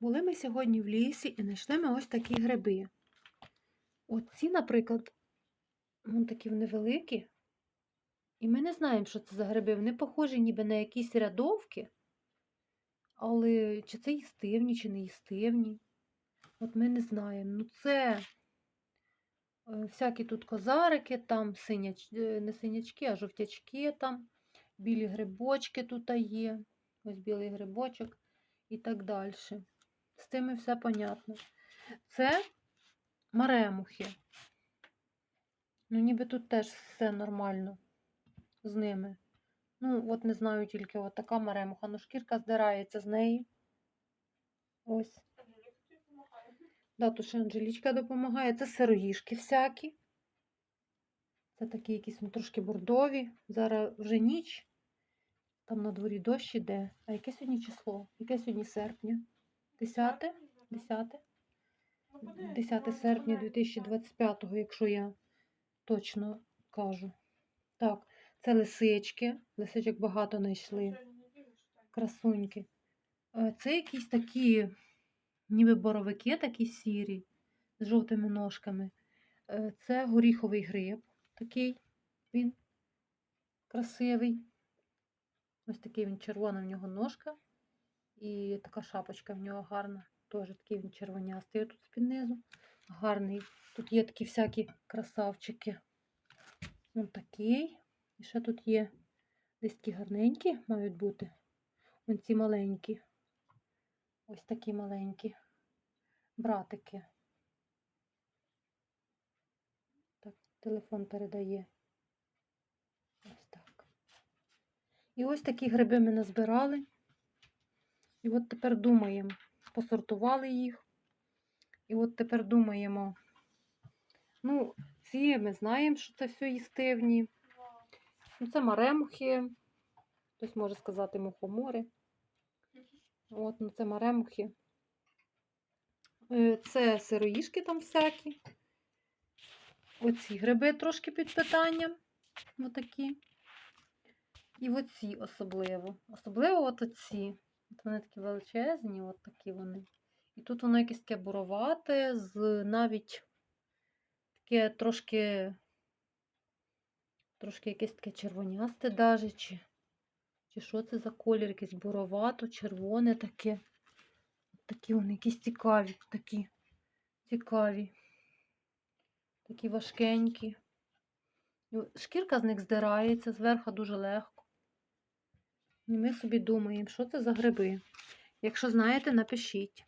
Були ми сьогодні в лісі і знайшли ми ось такі гриби. Оці, наприклад, вон такі вони великі. І ми не знаємо, що це за гриби. Вони похожі ніби на якісь рядовки. Але чи це їстивні, чи не їстивні. От ми не знаємо. Ну, це е, всякі тут козарики, там синяч... е, не синячки, а жовтячки там, білі грибочки тут є. Ось білий грибочок і так далі. З тими все понятно. Це маремухи. Ну, ніби тут теж все нормально з ними. Ну, от не знаю тільки от така маремуха. Ну, шкірка здирається з неї. Ось. Да, то ще Анжелічка допомагає. Це сироїшки всякі. Це такі якісь ну, трошки бордові. Зараз вже ніч. Там на дворі дощ іде. А яке сьогодні число? Яке сьогодні серпня? 10? 10? 10 серпня 2025, якщо я точно кажу. Так, це лисички. Лисичок багато знайшли. Красуньки. Е, Це якісь такі, ніби боровики, такі сірі, з жовтими ножками. Е, Це горіховий гриб. Такий він красивий. Ось такий він червона в нього ножка. І така шапочка в нього гарна. Теж такий він червонястий тут з-під. Гарний. Тут є такі всякі красавчики. Ось такий. І ще тут є десь такі гарненькі мають бути. Ось ці маленькі. Ось такі маленькі братики. Так, телефон передає. Ось так. І ось такі гриби ми назбирали. І от тепер думаємо, посортували їх. І от тепер думаємо, ну, ці ми знаємо, що це все їстивні. Ну, це маремухи, хтось може сказати мухомори. От, ну це маремухи. Е, Це сироїшки там всякі. Оці гриби трошки під питанням. Отакі. І оці особливо. Особливо от оці. Вони такі величезні, от такі вони. І тут воно якесь таке буровате, з навіть таке трошки, трошки якесь таке червонясте даже, чи, чи що це за колір, якесь буровато, червоне таке. Такі вони якісь цікаві, такі цікаві, такі важкенькі. Шкірка з них здирається, зверху дуже легко. І ми собі думаємо, що це за гриби. Якщо знаєте, напишіть.